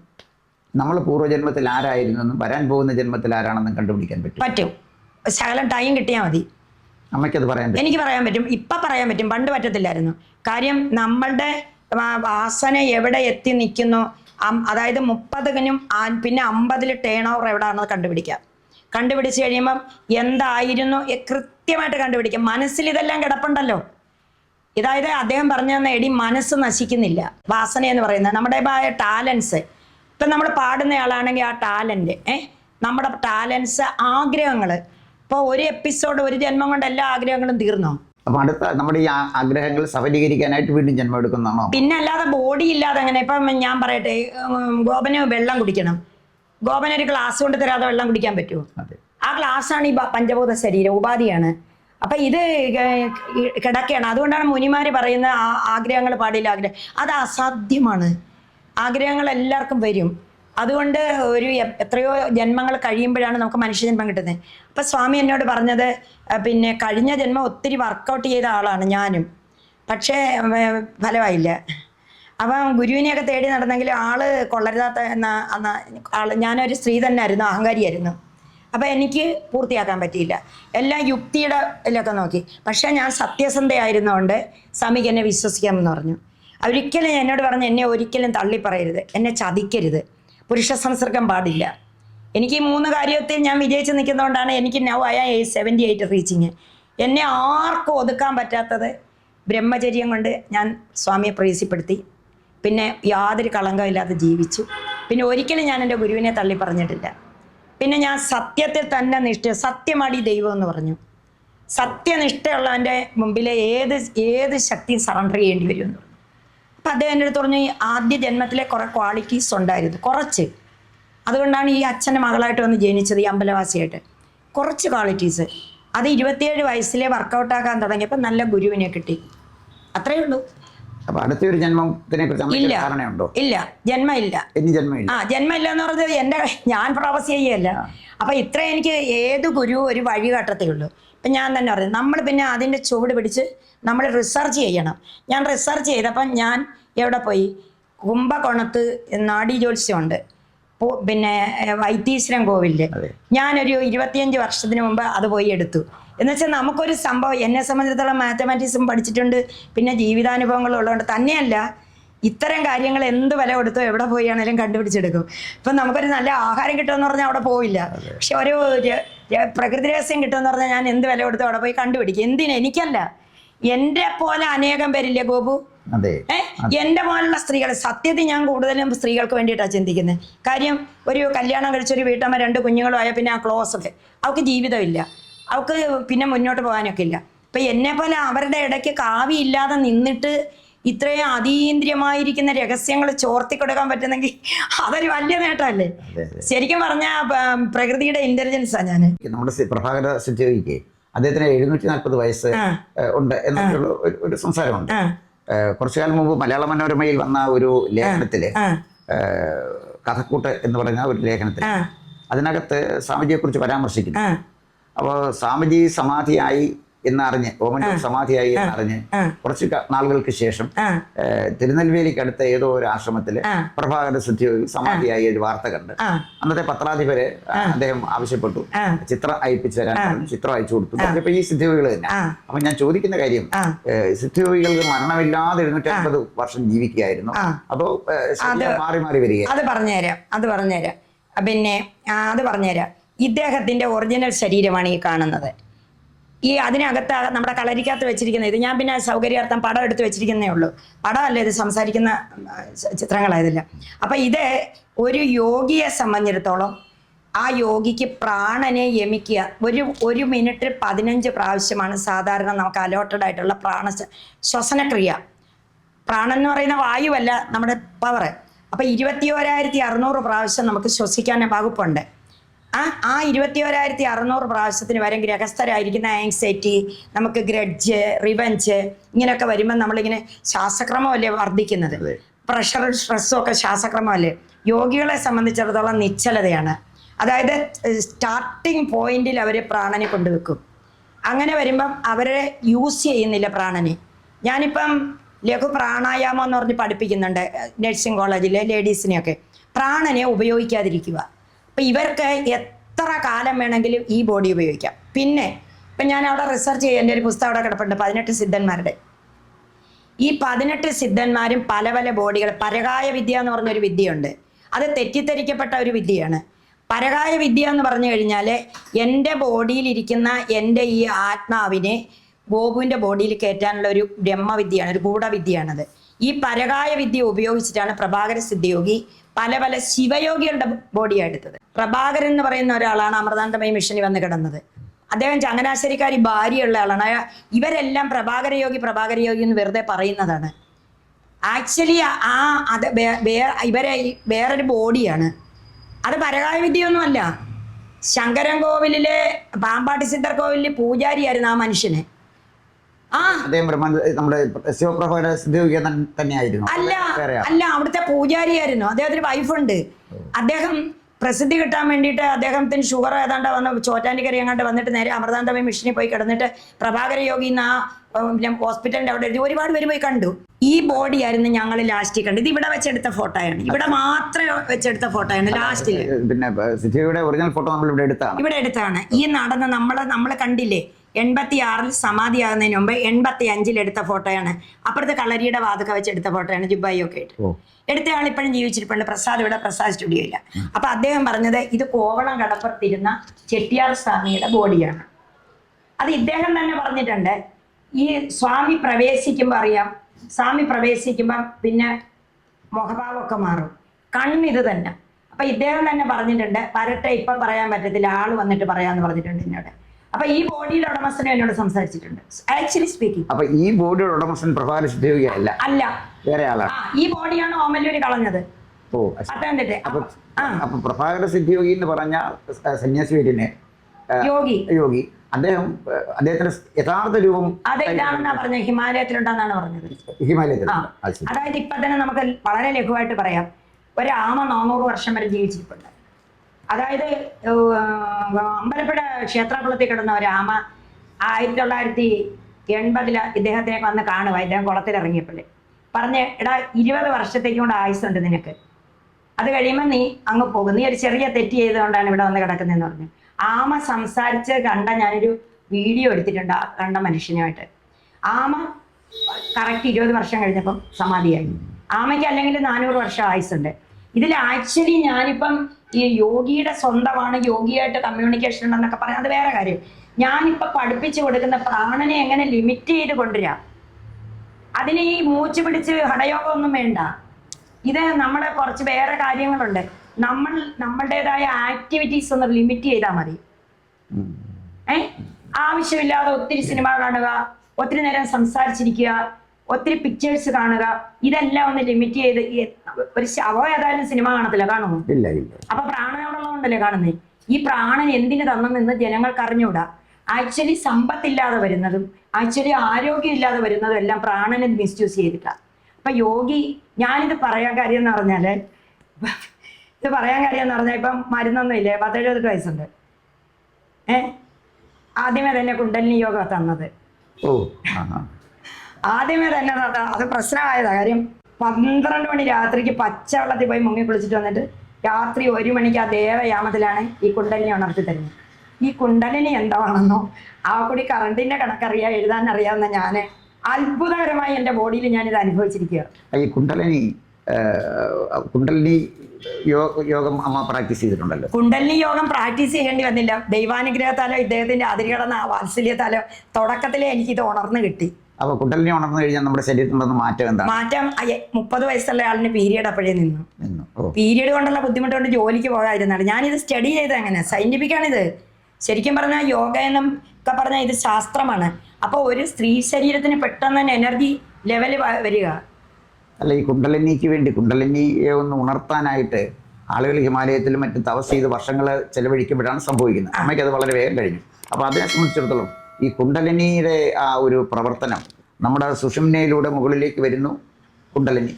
നമ്മൾ പൂർവജന്മത്തിൽ ആരായിരുന്നു വരാൻ പോകുന്ന ജന്മത്തിൽ ആരാണെന്ന് കണ്ടുപിടിക്കാൻ പറ്റും. പറ്റും. ശകലം ടൈം കിട്ടിയാൽ മതി. അമ്മയ്ക്കത് പറയാൻ പറ്റും. എനിക്ക് പറയാൻ പറ്റും. ഇപ്പം പറയാൻ പറ്റും. പണ്ട് പറ്റത്തില്ലായിരുന്നു. കാര്യം നമ്മളുടെ വാസന എവിടെ എത്തി നിൽക്കുന്നു അതായത് മുപ്പതിനും പിന്നെ അമ്പതിൽ ടേൺ ഓവർ എവിടെയാണെന്ന് കണ്ടുപിടിക്കാം. കണ്ടുപിടിച്ച് കഴിയുമ്പം എന്തായിരുന്നു? കൃത്യമായിട്ട് കണ്ടുപിടിക്കാം. മനസ്സിൽ ഇതെല്ലാം കിടപ്പുണ്ടല്ലോ. ഇതായത് അദ്ദേഹം പറഞ്ഞു തന്ന എടി മനസ്സ് നശിക്കുന്നില്ല. വാസന എന്ന് പറയുന്നത് നമ്മുടെ ടാലൻസ് ഇപ്പം നമ്മൾ പാടുന്നയാളാണെങ്കിൽ ആ ടാലന്റ് ഏഹ് നമ്മുടെ ടാലൻസ് ആഗ്രഹങ്ങൾ ഇപ്പോൾ ഒരു എപ്പിസോഡ് ഒരു ജന്മം കൊണ്ട് എല്ലാ ആഗ്രഹങ്ങളും തീർന്നോ? അപ്പൊ അടുത്ത നമ്മുടെ ഈ ആഗ്രഹങ്ങൾ സഫലീകരിക്കാനായിട്ട് വീണ്ടും ജന്മം എടുക്കുന്നതാണോ? പിന്നെ അല്ലാതെ ബോഡി ഇല്ലാതെ അങ്ങനെ ഇപ്പം ഞാൻ പറയട്ടെ ഗോപന് വെള്ളം കുടിക്കണം. ഗോപന് ഒരു ഗ്ലാസ് കൊണ്ട് തരാതെ വെള്ളം കുടിക്കാൻ പറ്റുമോ? ആ ഗ്ലാസ്സാണ് ഈ പഞ്ചഭൂത ശരീരം ഉപാധിയാണ്. അപ്പം ഇത് കിടക്കയാണ്. കിടക്കുകയാണ് അതുകൊണ്ടാണ് മുനിമാർ പറയുന്ന ആഗ്രഹങ്ങൾ പാടില്ല ആഗ്രഹം. അത് അസാധ്യമാണ്. ആഗ്രഹങ്ങൾ എല്ലാവർക്കും വരും. അതുകൊണ്ട് ഒരു എത്രയോ ജന്മങ്ങൾ കഴിയുമ്പോഴാണ് നമുക്ക് മനുഷ്യജന്മം കിട്ടുന്നത്. അപ്പം സ്വാമി എന്നോട് പറഞ്ഞത് പിന്നെ കഴിഞ്ഞ ജന്മം ഒത്തിരി വർക്കൗട്ട് ചെയ്ത ആളാണ് ഞാനും. പക്ഷേ ഫലമായില്ല. അപ്പം ഗുരുവിനെയൊക്കെ തേടി നടന്നെങ്കിൽ ആൾ കൊള്ളരുതാത്ത ആൾ ഞാനൊരു സ്ത്രീ തന്നെ ആയിരുന്നു അഹങ്കാരിയായിരുന്നു. അപ്പം എനിക്ക് പൂർത്തിയാക്കാൻ പറ്റിയില്ല. എല്ലാം യുക്തിയുടെ ഇതിലൊക്കെ നോക്കി. പക്ഷേ ഞാൻ സത്യസന്ധയായിരുന്നതുകൊണ്ട് സ്വാമിക്ക് എന്നെ വിശ്വസിക്കാമെന്ന് പറഞ്ഞു. ഒരിക്കലും എന്നോട് പറഞ്ഞു എന്നെ ഒരിക്കലും തള്ളിപ്പറയരുത്. എന്നെ ചതിക്കരുത്. പുരുഷ സംസർഗം പാടില്ല. എനിക്ക് ഈ മൂന്ന് കാര്യത്തിൽ ഞാൻ വിജയിച്ച് നിൽക്കുന്നതുകൊണ്ടാണ് എനിക്ക് നൗ ആയ സെവന്റി എയ്റ്റ് റീച്ചിങ് എന്നെ ആർക്കും ഒതുക്കാൻ പറ്റാത്തത് ബ്രഹ്മചര്യം കൊണ്ട് ഞാൻ സ്വാമിയെ പ്രീസിപ്പെടുത്തി പിന്നെ യാതൊരു കളങ്കമില്ലാതെ ജീവിച്ചു. പിന്നെ ഒരിക്കലും ഞാൻ എന്റെ ഗുരുവിനെ തള്ളി പറഞ്ഞിട്ടില്ല. പിന്നെ ഞാൻ സത്യത്തിൽ തന്നെ നിഷ്ഠ സത്യമാടി ദൈവം എന്ന് പറഞ്ഞു. സത്യനിഷ്ഠയുള്ളവന്റെ മുമ്പിലെ ഏത് ഏത് ശക്തിയും സറണ്ടർ ചെയ്യേണ്ടി വരും എന്ന് പറഞ്ഞു അപ്പം അദ്ദേഹം എന്റെ അടുത്ത് പറഞ്ഞു ഈ ആദ്യ ജന്മത്തിലെ കുറേ ക്വാളിറ്റീസ് ഉണ്ടായിരുന്നു. കുറച്ച്. അതുകൊണ്ടാണ് ഈ അച്ഛന്റെ മകളായിട്ട് വന്ന് ജനിച്ചത് ഈ അമ്പലവാസിയായിട്ട്. കുറച്ച് ക്വാളിറ്റീസ് അത് ഇരുപത്തിയേഴ് വയസ്സിലെ വർക്കൗട്ടാക്കാൻ തുടങ്ങിയപ്പോൾ നല്ല ഗുരുവിനെ കിട്ടി. അത്രയേ ഉള്ളൂ. അപ്പൊ ജന്മത്തിനെ കുറിച്ച് ഇല്ല. ധാരണയുണ്ടോ? ഇല്ല. ജന്മം ഇല്ല ഇനി ആ ജന്മമില്ല എന്ന് പറഞ്ഞത് എന്റെ ഞാൻ പ്രവാസി ചെയ്യല്ല അപ്പം ഇത്ര എനിക്ക് ഏത് ഗുരു ഒരു വഴി കാട്ടത്തേ ഉള്ളൂ. ഇപ്പം ഞാൻ തന്നെ പറഞ്ഞു നമ്മൾ പിന്നെ അതിന്റെ ചുവട് പിടിച്ച് നമ്മൾ റിസർച്ച് ചെയ്യണം. ഞാൻ റിസർച്ച് ചെയ്തപ്പം ഞാൻ എവിടെ പോയി? കുംഭകോണത്ത് നാഡി ജ്യോത്സ്യമുണ്ട്. പിന്നെ വൈത്തീശ്വരൻ കോവിലിൽ അതെ. ഞാനൊരു ഇരുപത്തിയഞ്ച് വർഷത്തിന് മുമ്പ് അത് പോയി എടുത്തു. എന്നുവെച്ചാൽ നമുക്കൊരു സംഭവം എന്നെ സംബന്ധിച്ചിടത്തോളം മാത്തമാറ്റിക്സും പഠിച്ചിട്ടുണ്ട്. പിന്നെ ജീവിതാനുഭവങ്ങളും ഉള്ളതുകൊണ്ട് തന്നെയല്ല ഇത്തരം കാര്യങ്ങൾ എന്ത് വില കൊടുത്തോ എവിടെ പോയാണേലും കണ്ടുപിടിച്ചെടുക്കും. ഇപ്പം നമുക്കൊരു നല്ല ആഹാരം കിട്ടുമെന്ന് പറഞ്ഞാൽ അവിടെ പോവില്ല. പക്ഷെ ഒരു പ്രകൃതി രഹസ്യം കിട്ടുമെന്ന് പറഞ്ഞാൽ ഞാൻ എന്ത് വില കൊടുത്തോ അവിടെ പോയി കണ്ടുപിടിക്കും. എന്തിനാ? എനിക്കല്ല. എന്റെ പോലെ അനേകം പേരില്ലേ ഗോപു? എന്റെ പോലുള്ള സ്ത്രീകൾ സത്യത്തിൽ ഞാൻ കൂടുതലും സ്ത്രീകൾക്ക് വേണ്ടിയിട്ടാണ് ചിന്തിക്കുന്നത് കാര്യം ഒരു കല്യാണം കഴിച്ചൊരു വീട്ടമ്മ രണ്ട് കുഞ്ഞുങ്ങളും ആയ പിന്നെ ആ ക്ലോസ്ഡ് അവൾക്ക് ജീവിതമില്ല. അവൾക്ക് പിന്നെ മുന്നോട്ട് പോകാനൊക്കെ ഇല്ല. ഇപ്പൊ എന്നെ പോലെ അവരുടെ ഇടയ്ക്ക് കാവിയില്ലാതെ നിന്നിട്ട് ഇത്രയും അതീന്ദ്രിയമായിരിക്കുന്ന രഹസ്യങ്ങൾ ചോർത്തി കൊടുക്കാൻ പറ്റുന്നെങ്കിൽ അതൊരു വലിയ നേട്ടമല്ലേ? ശരിക്കും പറഞ്ഞ പ്രകൃതിയുടെ ഇന്റലിജൻസാണ് ഞാൻ നമ്മുടെ പ്രഭാകര സിദ്ധിക്ക് അദ്ദേഹത്തിന് എഴുന്നൂറ്റി നാൽപ്പത് വയസ്സ് ഉണ്ട് എന്നൊക്കെയുള്ള ഒരു- സംസാരമുണ്ട്. കുറച്ചു കാലം മുമ്പ് മലയാള മനോരമയിൽ വന്ന ഒരു ലേഖനത്തിൽ കഥക്കൂട്ട് എന്ന് പറഞ്ഞ ഒരു ലേഖനത്തിൽ അതിനകത്ത് സ്വാമിജിയെ കുറിച്ച് പരാമർശിക്കുന്നു അപ്പോൾ സ്വാമിജി സമാധിയായി എന്നറിഞ്ഞ് ഓമൻ സമാധിയായി എന്നറിഞ്ഞ്. കുറച്ച് നാളുകൾക്ക് ശേഷം തിരുനെൽവേലിക്കടുത്ത ഏഹ്, തിരുനെൽവേലിക്ക് അടുത്ത ഏതോ ഒരു ആശ്രമത്തിൽ ആ. പ്രഭാകര സിദ്ധി സമാധിയായി ഒരു വാർത്ത കണ്ട്. അന്നത്തെ പത്രാധിപര് അദ്ദേഹം ആവശ്യപ്പെട്ടു. ചിത്രം അയപ്പിച്ചു തരാൻ ചിത്രം അയച്ചു കൊടുത്തു. പറഞ്ഞപ്പോ ഈ സിദ്ധിയോഗികൾ തന്നെ. അപ്പൊ ഞാൻ ചോദിക്കുന്ന കാര്യം. സിദ്ധിയോഗികൾക്ക് മരണമില്ലാതെ എഴുന്നൂറ്റി അമ്പത് വർഷം ജീവിക്കുകയായിരുന്നു. ശരീരം മാറി മാറി വരിക അത് പറഞ്ഞുതരാം. അത് പറഞ്ഞുതരാം. പിന്നെ അത് പറഞ്ഞുതരാം. ഇദ്ദേഹത്തിന്റെ ഒറിജിനൽ ശരീരമാണ് ഈ കാണുന്നത്. ഈ അതിനകത്ത് നമ്മുടെ കളരിക്കകത്ത് വെച്ചിരിക്കുന്ന ഇത് ഞാൻ പിന്നെ സൗകര്യാർത്ഥം പടം എടുത്ത് വെച്ചിരിക്കുന്നേ ഉള്ളൂ. പടമല്ല ഇത് സംസാരിക്കുന്ന ചിത്രങ്ങളായതില്ല. അപ്പം ഇത് ഒരു യോഗിയെ സംബന്ധിച്ചിടത്തോളം ആ യോഗിക്ക് പ്രാണനെ യമിക്കുക. ഒരു ഒരു മിനിറ്റ് പതിനഞ്ച് പ്രാവശ്യമാണ് സാധാരണ നമുക്ക് അലോട്ടഡ് ആയിട്ടുള്ള പ്രാണ ശ്വസനക്രിയ. പ്രാണൻ എന്ന് പറയുന്ന വായുവല്ല നമ്മുടെ പവർ അപ്പം ഇരുപത്തി ഓരായിരത്തി അറുന്നൂറ് പ്രാവശ്യം നമുക്ക് ശ്വസിക്കാൻ വകുപ്പുണ്ട്. ആ ആ ഇരുപത്തി ഓരായിരത്തി അറുന്നൂറ് പ്രാവശ്യത്തിന് വരെ ഗ്രഹസ്ഥരായിരിക്കുന്ന ആങ്സൈറ്റി നമുക്ക് ഗ്രഡ്ജ് റിവഞ്ച് ഇങ്ങനെയൊക്കെ വരുമ്പോൾ നമ്മളിങ്ങനെ ശ്വാസക്രമമല്ലേ വർദ്ധിക്കുന്നത്. പ്രഷറും സ്ട്രെസ്സും ഒക്കെ ശ്വാസക്രമമല്ലേ. യോഗികളെ സംബന്ധിച്ചിടത്തോളം നിശ്ചലതയാണ്. അതായത് സ്റ്റാർട്ടിങ് പോയിന്റിൽ അവർ പ്രാണനെ കൊണ്ടുവെക്കും. അങ്ങനെ വരുമ്പം അവരെ യൂസ് ചെയ്യുന്നില്ല പ്രാണനെ. ഞാനിപ്പം ലഘു പ്രാണായാമം എന്ന് പറഞ്ഞ് പഠിപ്പിക്കുന്നുണ്ട് നഴ്സിംഗ് കോളേജിലെ ലേഡീസിനെയൊക്കെ പ്രാണനെ ഉപയോഗിക്കാതിരിക്കുക. അപ്പം ഇവർക്ക് എത്ര കാലം വേണമെങ്കിലും ഈ ബോഡി ഉപയോഗിക്കാം. പിന്നെ ഇപ്പം ഞാൻ അവിടെ റിസർച്ച് എന്റെ ഒരു പുസ്തകം അവിടെ കിടപ്പുണ്ട്. പതിനെട്ട് സിദ്ധന്മാരുടെ. ഈ പതിനെട്ട് സിദ്ധന്മാരും പല പല ബോഡികൾ പരകായ വിദ്യ എന്ന് പറഞ്ഞൊരു വിദ്യയുണ്ട്. അത് തെറ്റിദ്ധരിക്കപ്പെട്ട ഒരു വിദ്യയാണ്. പരകായ വിദ്യ എന്ന് പറഞ്ഞു കഴിഞ്ഞാൽ എന്റെ ബോഡിയിലിരിക്കുന്ന എന്റെ ഈ ആത്മാവിനെ ഗോപുവിന്റെ ബോഡിയിൽ കയറ്റാനുള്ള ഒരു ബ്രഹ്മവിദ്യയാണ് ഒരു ഗൂഢവിദ്യയാണത്. ഈ പരകായ വിദ്യ ഉപയോഗിച്ചിട്ടാണ് പ്രഭാകര സിദ്ധിയോഗി പല പല ശിവയോഗികളുടെ ബോഡിയാണ് എടുത്തത്. പ്രഭാകരൻ എന്ന് പറയുന്ന ഒരാളാണ് അമൃതാന്തമയ മിഷനിൽ വന്ന് കിടന്നത്. അദ്ദേഹം ചങ്ങനാശ്ശേരിക്കാരി ഭാര്യയുള്ള ആളാണ്. ഇവരെല്ലാം പ്രഭാകര യോഗി പ്രഭാകര യോഗി എന്ന് വെറുതെ പറയുന്നതാണ്. ആക്ച്വലി ആ അത് ഇവരെ വേറൊരു ബോഡിയാണ്. അത് പരകായ വിദ്യയൊന്നുമല്ല. ശങ്കരൻ കോവിലിലെ പാമ്പാട്ടി സിദ്ധർ കോവിലിൽ പൂജാരിയായിരുന്നു ആ മനുഷ്യന്. അദ്ദേഹം ബ്രഹ്മ നമ്മുടെ ശിവപ്രഭാകര സിദ്ധിയോഗിക തന്നെയായിരുന്നു. അല്ല അല്ല അവിടുത്തെ പൂജാരിയായിരുന്നു. അദ്ദേഹത്തിന് വൈഫുണ്ട് അദ്ദേഹം പ്രസിദ്ധി കിട്ടാൻ വേണ്ടിയിട്ട് അദ്ദേഹത്തിന് ഷുഗർ ഏതാണ്ട് വന്ന് ചോറ്റാനിക്കര എങ്ങാണ്ട് വന്നിട്ട് നേരെ അമൃതാന്തമി മിഷനിൽ പോയി കിടന്നിട്ട് പ്രഭാകര യോഗി എന്ന ഹോസ്പിറ്റലിന്റെ അവിടെ എഴുതി ഒരുപാട് പേര് പോയി കണ്ടു. ഈ ബോഡി ആയിരുന്നു ഞങ്ങൾ ലാസ്റ്റിൽ കണ്ടു ഇത് ഇവിടെ വെച്ചെടുത്ത ഫോട്ടോയാണ് ഇവിടെ മാത്രം വെച്ചെടുത്ത ഫോട്ടോയാണ് ലാസ്റ്റിൽ പിന്നെ ഒറിജിനൽ ഫോട്ടോ നമ്മൾ ഇവിടെ എടുത്താണ് ഇവിടെ എടുത്താണ് ഈ നടന്ന് നമ്മൾ നമ്മൾ കണ്ടില്ലേ? എൺപത്തി ആറിൽ സമാധിയാകുന്നതിന് മുമ്പ് എൺപത്തി അഞ്ചിൽ എടുത്ത ഫോട്ടോയാണ്. അപ്പുറത്തെ കളരിയുടെ വാതക വെച്ച് എടുത്ത ഫോട്ടോയാണ് ജുബായി ഒക്കെ ആയിട്ട് എടുത്ത ആൾ ഇപ്പോഴും ജീവിച്ചിരിപ്പുണ്ട്. പ്രസാദ് ഇവിടെ പ്രസാദ് സ്റ്റുഡിയോ ഇല്ല. അപ്പൊ അദ്ദേഹം പറഞ്ഞത് ഇത് കോവളം കടപ്പുറത്തിരുന്ന ചെട്ടിയാർ സ്വാമിയുടെ ബോഡിയാണ് അത് ഇദ്ദേഹം തന്നെ പറഞ്ഞിട്ടുണ്ട്. ഈ സ്വാമി പ്രവേശിക്കുമ്പോൾ അറിയാം. സ്വാമി പ്രവേശിക്കുമ്പോ പിന്നെ മുഖഭാവമൊക്കെ മാറും. കണ്ണിത് തന്നെ. അപ്പൊ ഇദ്ദേഹം തന്നെ പറഞ്ഞിട്ടുണ്ട് വരട്ടെ ഇപ്പം പറയാൻ പറ്റത്തില്ല ആൾ വന്നിട്ട് പറയാന്ന് പറഞ്ഞിട്ടുണ്ട് എന്നോട്. അപ്പൊ ഈ ബോഡിയുടെ ഉടമസ്ഥനും എന്നോട് സംസാരിച്ചിട്ടുണ്ട്. ആക്ച്വലി സ്പീക്കിംഗ് അപ്പൊ ഈ ബോഡിയുടെ ഉടമസ്ഥൻ പ്രധാന സിദ്ധിയോഗിക അല്ല. വേറെ ആളാണ് ഈ ബോഡിയാണ് ഓമല്ലൂര് കളഞ്ഞത്. ഓ പത്തനംതിട്ട അപ്പൊ പ്രഭാകര സിദ്ധിയോഗി എന്ന് പറഞ്ഞ സന്യാസി വീടിനെ യോഗി. യോഗി. അദ്ദേഹം അദ്ദേഹത്തിന്റെ യഥാർത്ഥ രൂപം അതെന്താണെന്നാ പറഞ്ഞത്. ഹിമാലയത്തിലുണ്ടെന്നാണ് പറഞ്ഞത്. ഹിമാലയത്തിൽ അതായത് ഇപ്പൊ തന്നെ നമുക്ക് വളരെ ലഘുവായിട്ട് പറയാം. ഒരാമ നാനൂറ് വർഷം വരെ ജീവിച്ചിരിപ്പുണ്ട്. അതായത് അമ്പലപ്പുഴ ക്ഷേത്രകുളത്തിൽ കിടന്ന രാമ ആയിരത്തി തൊള്ളായിരത്തി എൺപതിൽ ഇദ്ദേഹത്തിനെ വന്ന് കാണുക ഇദ്ദേഹം കുളത്തിലിറങ്ങിയപ്പോഴേ പറഞ്ഞ് എടാ ഇരുപത് വർഷത്തേക്ക് കൊണ്ട് ആയുസുണ്ട് നിനക്ക്. അത് കഴിയുമ്പോൾ നീ അങ്ങ് പോകും. നീ ഒരു ചെറിയ തെറ്റ് ചെയ്തുകൊണ്ടാണ് ഇവിടെ വന്ന് കിടക്കുന്നതെന്ന് പറഞ്ഞു. ആമ സംസാരിച്ച് കണ്ട ഞാനൊരു വീഡിയോ എടുത്തിട്ടുണ്ട് കണ്ട മനുഷ്യനുമായിട്ട്. ആമ കറക്റ്റ് ഇരുപത് വർഷം കഴിഞ്ഞപ്പം സമാധിയായി. ആമയ്ക്ക് അല്ലെങ്കിൽ നാനൂറ് വർഷം ആയുസുണ്ട് ഇതിൽ ആക്ച്വലി ഞാനിപ്പം ഈ യോഗിയുടെ സ്വന്തമാണ് യോഗിയായിട്ട് കമ്മ്യൂണിക്കേഷൻ ഉണ്ടെന്നൊക്കെ പറയാം അത് വേറെ കാര്യം. ഞാനിപ്പോൾ പഠിപ്പിച്ചു കൊടുക്കുന്ന പ്രാണനെ എങ്ങനെ ലിമിറ്റ് ചെയ്ത് കൊണ്ടുവരാം? അതിന് ഈ മൂച്ചു പിടിച്ച് ഹടയോഗമൊന്നും വേണ്ട. ഇത് നമ്മളെ കുറച്ച് വേറെ കാര്യങ്ങളുണ്ട്. നമ്മൾ നമ്മളുടേതായ ആക്ടിവിറ്റീസ് ഒന്ന് ലിമിറ്റ് ചെയ്താൽ മതി. ഏ? ആവശ്യമില്ലാതെ ഒത്തിരി സിനിമ കാണുക ഒത്തിരി നേരം സംസാരിച്ചിരിക്കുക ഒത്തിരി പിക്ചേഴ്സ് കാണുക ഇതെല്ലാം ഒന്ന് ലിമിറ്റ് ചെയ്ത് ഒരു ശവം ഏതായാലും സിനിമ കാണത്തില്ല കാണുമോ? ഇല്ല ഇല്ല. അപ്പൊ പ്രാണനോടുള്ളതുകൊണ്ടല്ലേ കാണുന്നത് ഈ പ്രാണൻ എന്തിനു തന്നെന്ന് ജനങ്ങൾക്ക് അറിഞ്ഞുകൂടാ ആക്ച്വലി സമ്പത്തില്ലാതെ വരുന്നതും ആക്ച്വലി ആരോഗ്യമില്ലാതെ വരുന്നതും എല്ലാം പ്രാണനെ മിസ്യൂസ് ചെയ്തിട്ടാണ് അപ്പൊ യോഗി ഞാനിത് പറയാൻ കാര്യം എന്ന് പറഞ്ഞാൽ ഇത് പറയാൻ കാര്യം എന്ന് പറഞ്ഞാൽ ഇപ്പം മരുന്നൊന്നും ഇല്ലേ പത്തെഴുപത് വയസ്സുണ്ട്. ഏ? ആദ്യമേ തന്നെ കുണ്ടലിനി യോഗ തന്നത്. ഓ. ആദ്യമേ തന്നെ അത് അത് പ്രശ്നമായതാ. കാര്യം പന്ത്രണ്ട് മണി രാത്രിക്ക് പച്ചവെള്ളത്തിൽ പോയി മുങ്ങി കുളിച്ചിട്ട് വന്നിട്ട് രാത്രി ഒരു മണിക്ക് ആ ദേവയാമത്തിലാണ് ഈ കുണ്ടലിനെ ഉണർത്തി തരുന്നത്. ഈ കുണ്ടലിനി എന്താണെന്നോ ആ കൂടി കറണ്ടിന്റെ കണക്കറിയാ എഴുതാൻ അറിയാവുന്ന ഞാൻ അത്ഭുതകരമായി എന്റെ ബോഡിയിൽ ഞാൻ ഇത് അനുഭവിച്ചിരിക്കുക ഈ കുണ്ടലിനി കുണ്ടലിനി യോഗം അമ്മ പ്രാക്ടീസ് ചെയ്തിട്ടുണ്ടല്ലോ. കുണ്ടലിനി യോഗം പ്രാക്ടീസ് ചെയ്യേണ്ടി വന്നില്ല. ദൈവാനുഗ്രഹത്താലോ ഇദ്ദേഹത്തിന്റെ അതിരികടന്ന ആ വാത്സല്യത്താലോ തുടക്കത്തിലേ എനിക്കിത് ഉണർന്നു കിട്ടി. അപ്പൊ കുട്ടലിനെ ഉണർന്നു കഴിഞ്ഞാൽ നമ്മുടെ ശരീരത്തിൽ നിന്ന് മാറ്റം എന്താണ്? മാറ്റം മുപ്പത് വയസ്സുള്ള ആളിന് പീരീഡ് അപ്പോഴേ നിന്നു. പീരീഡ് ഓ. പീരിയഡ് കൊണ്ടുള്ള ബുദ്ധിമുട്ട് കൊണ്ട് ജോലിക്ക് പോകാതിരുന്നാണ് ഞാനിത് സ്റ്റഡി ചെയ്ത് അങ്ങനെ സയന്റിഫിക് ആണിത്. ശരിക്കും പറഞ്ഞാൽ യോഗ എന്നും ഒക്കെ പറഞ്ഞാൽ ഇത് ശാസ്ത്രമാണ്. അപ്പോൾ ഒരു സ്ത്രീ ശരീരത്തിന് പെട്ടെന്ന് തന്നെ എനർജി ലെവൽ വരിക. അല്ല ഈ കുണ്ടലിനിക്ക് വേണ്ടി കുണ്ടലിനിയെ ഒന്ന് ഉണർത്താനായിട്ട് ആളുകൾ ഹിമാലയത്തിലും മറ്റും തപസ് ചെയ്ത് വർഷങ്ങൾ ചെലവഴിക്കുമ്പോഴാണ് സംഭവിക്കുന്നത്. അമ്മയ്ക്ക് അത് വളരെ വേഗം കഴിഞ്ഞു. അപ്പോൾ അതിനെ സംബന്ധിച്ചിടത്തോളം ഈ കുണ്ടലിനിയുടെ ആ ഒരു പ്രവർത്തനം നമ്മുടെ സുഷുമ്നയിലൂടെ മുകളിലേക്ക് വരുന്നു. കുണ്ടലിനി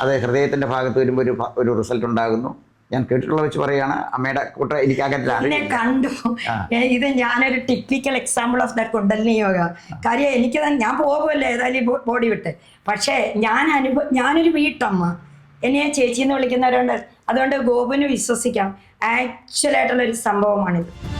അത് ഹൃദയത്തിന്റെ ഭാഗത്ത് വരുമ്പോൾ ഒരു ഒരു റിസൾട്ട് ഉണ്ടാകുന്നു. ഞാൻ കേട്ടിട്ടുള്ള വെച്ച് പറയുകയാണ് അമ്മയുടെ കൂട്ട എനിക്ക് അറിയില്ല. കണ്ടു. ഇത് ഞാനൊരു typical example of that Kundalini yoga. കാര്യം എനിക്ക് തന്നെ ഞാൻ പോകുമല്ലോ ഏതായാലും ഈ ബോഡി വിട്ട്. പക്ഷേ ഞാൻ അനുഭവ ഞാനൊരു വീട്ടമ്മ. എന്നെ ചേച്ചി എന്ന് വിളിക്കുന്നവരുണ്ട്. അതുകൊണ്ട് ഗോപുവിന് വിശ്വസിക്കാം. ആക്ച്വലായിട്ടുള്ള ഒരു സംഭവമാണിത്.